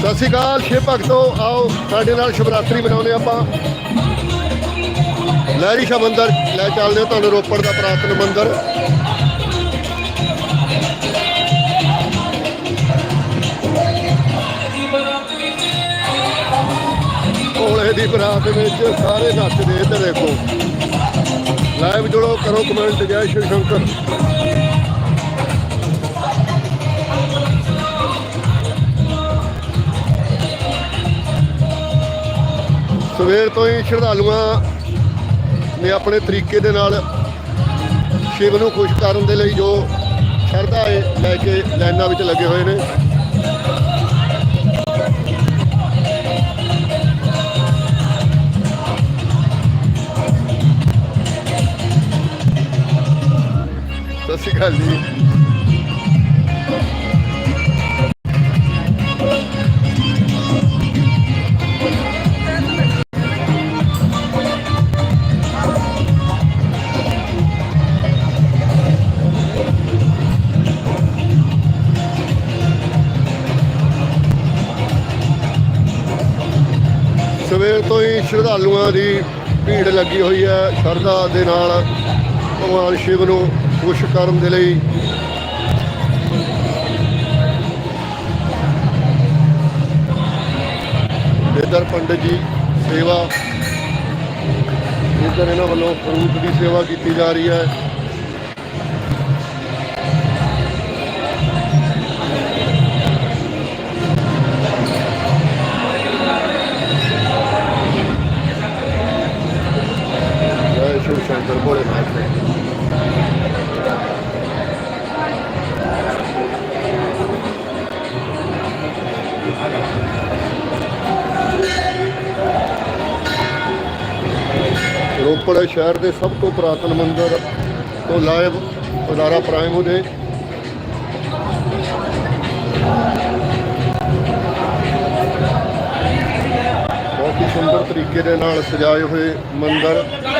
ਸਤਿ ਸ਼੍ਰੀ ਅਕਾਲ ਸ਼ਿਵ ਭਗਤੋ, ਆਓ ਸਾਡੇ ਨਾਲ ਸ਼ਿਵਰਾਤਰੀ ਮਨਾਉਂਦੇ ਆਪਾਂ। ਲਹਿਰੀ ਸ਼ਾ ਮੰਦਰ, ਲੈ ਚੱਲਦੇ ਹਾਂ ਤੁਹਾਨੂੰ ਰੋਪੜ ਦਾ ਪ੍ਰਾਤਨ ਮੰਦਰ। ਭੋਲੇ ਦੀ ਬਰਾਤ ਵਿੱਚ ਸਾਰੇ ਨੱਚਦੇ ਇੱਧਰ ਦੇਖੋ। ਲਾਈਵ ਜੁੜੋ, ਕਰੋ ਕਮੈਂਟ ਜੈ ਸ਼ਿਵ ਸ਼ੰਕਰ। ਸਵੇਰ ਤੋਂ ਹੀ ਸ਼ਰਧਾਲੂਆਂ ਨੇ ਆਪਣੇ ਤਰੀਕੇ ਦੇ ਨਾਲ ਸ਼ਿਵ ਨੂੰ ਖੁਸ਼ ਕਰਨ ਦੇ ਲਈ ਜੋ ਸ਼ਰਧਾ ਹੈ ਲੈ ਕੇ ਲਾਈਨਾਂ ਵਿੱਚ ਲੱਗੇ ਹੋਏ ਨੇ। ਸਤਿ ਸ਼੍ਰੀ ਅਕਾਲ ਜੀ। ਸਵੇਰ ਤੋਂ ਹੀ ਸ਼ਰਧਾਲੂਆਂ ਦੀ ਭੀੜ ਲੱਗੀ ਹੋਈ ਹੈ। ਸ਼ਰਧਾ ਦੇ ਨਾਲ ਭਗਵਾਨ ਸ਼ਿਵ ਨੂੰ ਖੁਸ਼ ਕਰਨ ਦੇ ਲਈ ਇੱਧਰ ਪੰਡਤ ਜੀ ਸੇਵਾ ਇੱਧਰ ਇਹਨਾਂ ਵੱਲੋਂ ਫਰੂਟ ਦੀ ਸੇਵਾ ਕੀਤੀ ਜਾ ਰਹੀ ਹੈ। ਜੈ ਸ਼ਿਵ ਸ਼ੰਕਰ ਭੋਲੇਨਾਥ ਰੋਪੜ ਸ਼ਹਿਰ ਦੇ ਸਭ ਤੋਂ ਪੁਰਾਤਨ ਮੰਦਿਰ ਤੋਂ ਲਾਇਬ ਅਦਾਰਾ ਪ੍ਰਾਈਮ ਦੇ ਬਹੁਤ ਹੀ ਸੁੰਦਰ ਤਰੀਕੇ ਦੇ ਨਾਲ ਸਜਾਏ ਹੋਏ ਮੰਦਿਰ।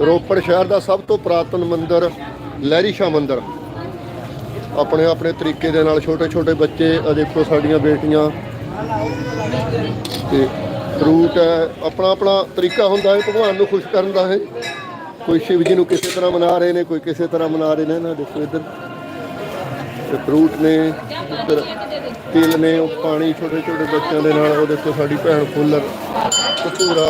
ਰੋਪੜ ਸ਼ਹਿਰ ਦਾ ਸਭ ਤੋਂ ਪੁਰਾਤਨ ਮੰਦਿਰ ਲਹਿਰੀ ਸ਼ਾਹ ਮੰਦਿਰ। ਆਪਣੇ ਆਪਣੇ ਤਰੀਕੇ ਦੇ ਨਾਲ ਛੋਟੇ ਛੋਟੇ ਬੱਚੇ ਆ ਦੇਖੋ ਸਾਡੀਆਂ ਬੇਟੀਆਂ। ਤੇ ਫਰੂਟ ਹੈ, ਆਪਣਾ ਆਪਣਾ ਤਰੀਕਾ ਹੁੰਦਾ ਹੈ, ਭਗਵਾਨ ਨੂੰ ਖੁਸ਼ ਕਰਨ ਦਾ ਹੈ। ਕੋਈ ਸ਼ਿਵ ਜੀ ਨੂੰ ਕਿਸੇ ਤਰ੍ਹਾਂ ਮਨਾ ਰਹੇ ਨੇ, ਕੋਈ ਕਿਸੇ ਤਰ੍ਹਾਂ ਮਨਾ ਰਹੇ ਨੇ, ਨਾ ਦੇਖੋ ਇੱਧਰ। ਤੇ ਫਰੂਟ ਨੇ, ਇੱਧਰ ਤਿਲ ਨੇ, ਉਹ ਪਾਣੀ ਛੋਟੇ ਛੋਟੇ ਬੱਚਿਆਂ ਦੇ ਨਾਲ, ਉਹ ਦੇਖੋ ਸਾਡੀ ਭੈਣ ਫੁੱਲਰ ਕਤੂਰਾ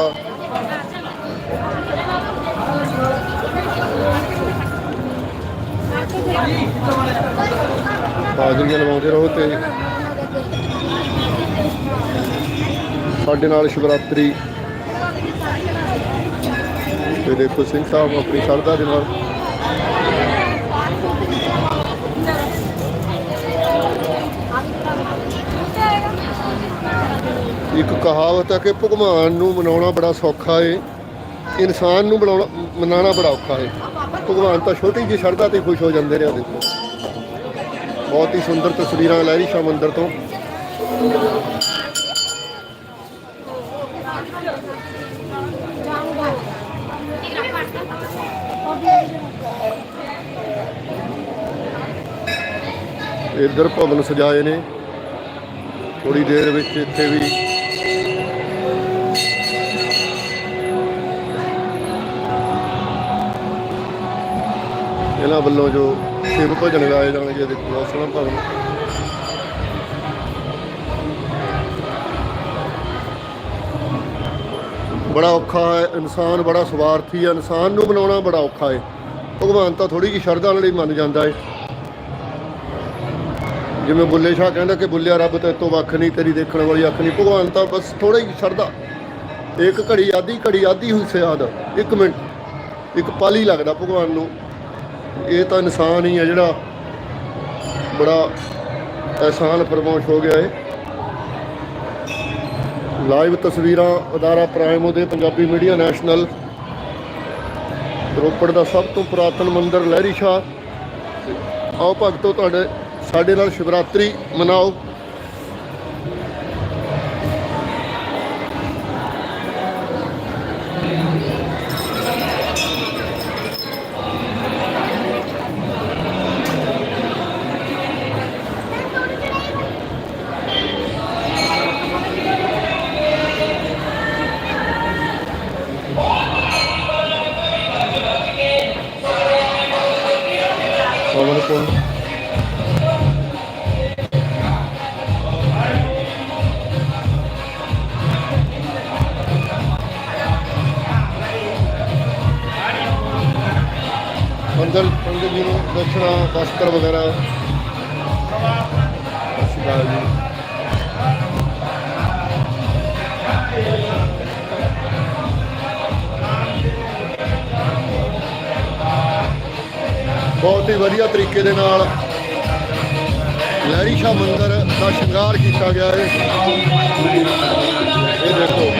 ਹਾਜ਼ਰੀਆਂ ਲਵਾਉਂਦੇ ਰਹੋ ਤੇ ਸਾਡੇ ਨਾਲ ਸ਼ਿਵਰਾਤਰੀ ਤੇ ਦੇਖੋ ਸਿੰਘ ਸਾਹਿਬ ਆਪਣੀ ਸ਼ਰਧਾ ਦੇ ਨਾਲ ਇੱਕ ਕਹਾਵਤ ਹੈ ਕਿ ਭਗਵਾਨ ਨੂੰ ਮਨਾਉਣਾ ਬੜਾ ਸੌਖਾ ਏ, ਇਨਸਾਨ ਨੂੰ ਬਣਾਉਣਾ ਮਨਾਉਣਾ ਬੜਾ ਔਖਾ ਏ। ਭਗਵਾਨ ਤਾਂ ਛੋਟੀ ਜਿਹੀ ਸ਼ਰਧਾ ਤੇ ਖੁਸ਼ ਹੋ ਜਾਂਦੇ ਨੇ ਆ ਦੇਖੋ। ਬਹੁਤ ਹੀ ਸੁੰਦਰ ਤਸਵੀਰਾਂ ਲਹਿਰੀ ਸ਼ਾਹ ਮੰਦਿਰ ਤੋਂ। ਇੱਧਰ ਭਵਨ ਸਜਾਏ ਨੇ। ਥੋੜੀ ਦੇਰ ਵਿੱਚ ਇੱਥੇ ਵੀ ਇਹਨਾਂ ਵੱਲੋਂ ਜੋ ਸ਼ਿਵ ਭਜਨ ਗਾਏ ਜਾਣਗੇ ਦੇਖੋ ਬਹੁਤ ਸੋਹਣਾ ਭਵਨ ਬੜਾ ਔਖਾ ਹੈ, ਇਨਸਾਨ ਬੜਾ ਸਵਾਰਥੀ ਹੈ, ਇਨਸਾਨ ਨੂੰ ਬਣਾਉਣਾ ਬੜਾ ਔਖਾ ਹੈ। ਭਗਵਾਨ ਤਾਂ ਥੋੜੀ ਜਿਹੀ ਸ਼ਰਧਾ ਨਾਲ ਹੀ ਮੰਨ ਜਾਂਦਾ ਹੈ। ਜਿਵੇਂ ਬੁੱਲੇ ਸ਼ਾਹ ਕਹਿੰਦਾ ਕਿ ਬੁੱਲਿਆ ਰੱਬ ਤੇ ਤੋਂ ਵੱਖ ਨਹੀਂ, ਤੇਰੀ ਦੇਖਣ ਵਾਲੀ ਅੱਖ ਨਹੀਂ। ਭਗਵਾਨ ਤਾਂ ਬਸ ਥੋੜਾ ਜਿਹੀ ਸ਼ਰਧਾ। ਇੱਕ ਘੜੀ ਆਦੀ ਘੜੀ ਆਦੀ ਹੋਈ ਸਿਆਦ ਇੱਕ ਮਿੰਟ। ਇੱਕ ਪਲ ਹੀ ਲੱਗਦਾ ਭਗਵਾਨ ਨੂੰ। ਇਹ ਤਾਂ ਇਨਸਾਨ ਹੀ ਹੈ ਜਿਹੜਾ ਬੜਾ ਅਹਿਸਾਨ ਫਰਮਾਸ਼ ਹੋ ਗਿਆ ਹੈ ਲਾਈਵ ਤਸਵੀਰਾਂ ਅਦਾਰਾ ਪ੍ਰਾਈਮ ਦੇ ਪੰਜਾਬੀ ਮੀਡੀਆ ਨੈਸ਼ਨਲ। ਰੋਪੜ ਦਾ ਸਭ ਤੋਂ ਪੁਰਾਤਨ ਮੰਦਿਰ ਲਹਿਰੀ ਸ਼ਾਹ। ਆਓ ਭਗਤੋ ਤੁਹਾਡੇ, ਸਾਡੇ ਨਾਲ ਸ਼ਿਵਰਾਤਰੀ ਮਨਾਓ। ਪੰਡਲ ਪੰਡਲ ਜੀ ਨੂੰ ਦਕਸ਼ਣਾ ਵਸਤਰ ਵਗੈਰਾ। ਸ਼ੁਕਰ ਜੀ। ਬਹੁਤ ਹੀ ਵਧੀਆ ਤਰੀਕੇ ਦੇ ਨਾਲ ਲਹਿਰੀ ਸ਼ਾ ਮੰਦਰ ਦਾ ਸ਼ਿੰਗਾਰ ਕੀਤਾ ਗਿਆ ਹੈ। ਇਹ ਦੇਖੋ,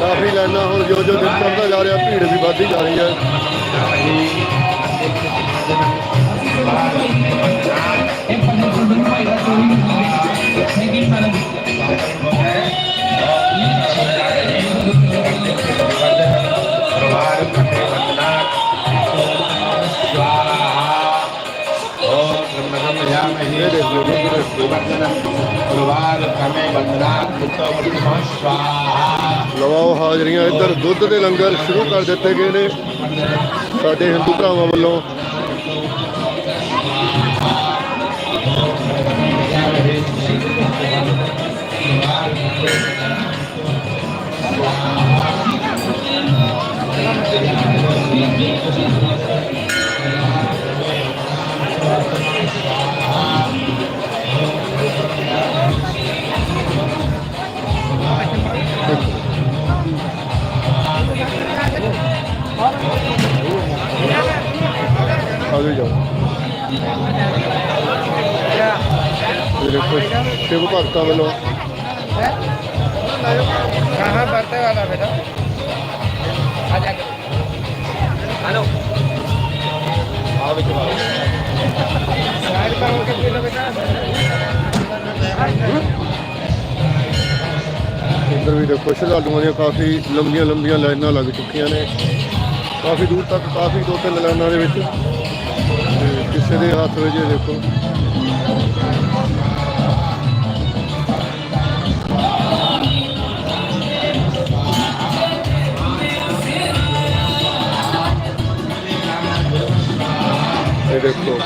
ਕਾਫੀ ਲਾਈਨਾਂ ਹੁਣ ਜੋ ਜੋ ਦਿਨ ਜਾ ਰਿਹਾ, ਭੀੜ ਵੀ ਵੱਧਦੀ ਜਾ ਰਹੀ ਹੈ। ਲਵਾਓ ਹਾਜ਼ਰੀਆਂ ਇੱਧਰ ਦੁੱਧ ਦੇ ਲੰਗਰ ਸ਼ੁਰੂ ਕਰ ਦਿੱਤੇ ਗਏ ਨੇ। ਸਾਡੇ ਹਿੰਦੂ ਭਰਾਵਾਂ ਵੱਲੋਂ ਦੇਖੋ ਸ਼ਿਵ ਭਗਤਾਂ ਵੱਲੋਂ ਹੈ ਕਾਹਾਂ ਵਰਤੇ ਵਾਲਾ ਹੈਲੋ ਇੱਧਰ ਵੀ ਦੇਖੋ ਸ਼ਰਧਾਲੂਆਂ ਦੀਆਂ ਕਾਫੀ ਲੰਬੀਆਂ ਲੰਬੀਆਂ ਲਾਈਨਾਂ ਲੱਗ ਚੁੱਕੀਆਂ ਨੇ। ਕਾਫੀ ਦੂਰ ਤੱਕ ਕਾਫੀ ਦੋ ਤਿੰਨ ਲਾਈਨਾਂ ਦੇ ਵਿੱਚ। ਕਿਸੇ ਦੇ ਹੱਥ ਵਿੱਚ ਦੇਖੋ। ਇਹ ਦੇਖੋ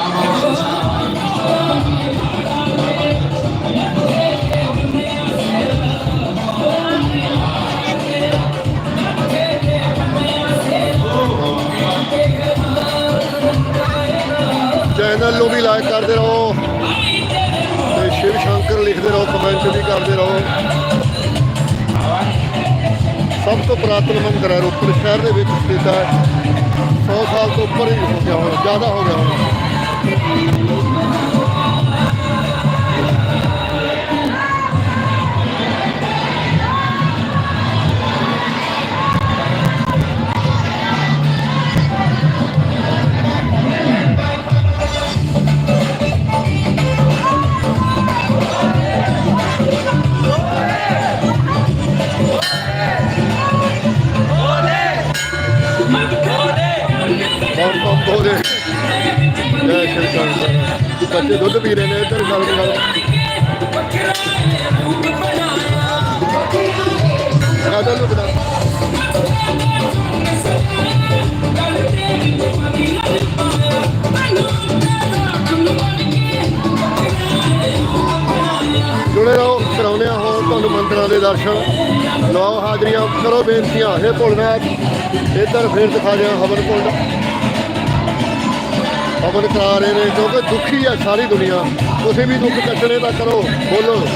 ਚੈਨਲ ਨੂੰ ਵੀ ਲਾਈਕ ਕਰਦੇ ਰਹੋ। ਤੇ ਸ਼ਿਵ ਸ਼ੰਕਰ ਲਿਖਦੇ ਰਹੋ ਕਮੈਂਟ ਵੀ ਕਰਦੇ ਰਹੋ। ਸਭ ਤੋਂ ਪੁਰਾਤਨ ਮੰਦਿਰ ਹੈ ਰੋਪੜ ਸ਼ਹਿਰ ਦੇ ਵਿੱਚ ਸਥਿਤ ਹੈ। 100 ਸਾਲ ਤੋਂ ਉੱਪਰ ਹੀ ਹੋ ਗਿਆ ਹੋਣਾ ਜ਼ਿਆਦਾ ਹੋ ਗਿਆ ਹੋਣਾ ਬੱਚੇ ਦੁੱਧ ਪੀ ਰਹੇ ਨੇ, ਇੱਧਰ ਗੱਲ ਨਾਲ ਕਾਹਦਾ ਨੂੰ ਜੁੜੇ ਰਹੋ, ਕਰਾਉਂਦੇ ਆ ਹੋਰ ਤੁਹਾਨੂੰ ਮੰਦਰਾਂ ਦੇ ਦਰਸ਼ਨ। ਲਓ ਹਾਜ਼ਰੀਆਂ, ਕਰੋ ਬੇਨਤੀਆਂ, ਹੇ ਭੋਲਨਾਥ। ਇੱਧਰ ਫੇਰ ਦਿਖਾ ਦਿਆਂ ਹਵਨ ਕੁੰਡ ਹਵਨ ਕਰਾ ਰਹੇ ਨੇ, ਕਿਉਂਕਿ ਦੁਖੀ ਹੈ ਸਾਰੀ ਦੁਨੀਆ। ਤੁਸੀਂ ਵੀ ਦੁੱਖ ਕੱਟਣੇ ਤਾਂ ਕਰੋ, ਬੋਲੋ।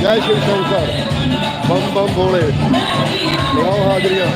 ਜੈ ਸ਼ਿਵ ਸ਼ੰਕਰ। ਬੰਮ ਬੰਮ ਬੋਲੇ। ਲਵਾਓ ਹਾਜ਼ਰੀਆਂ।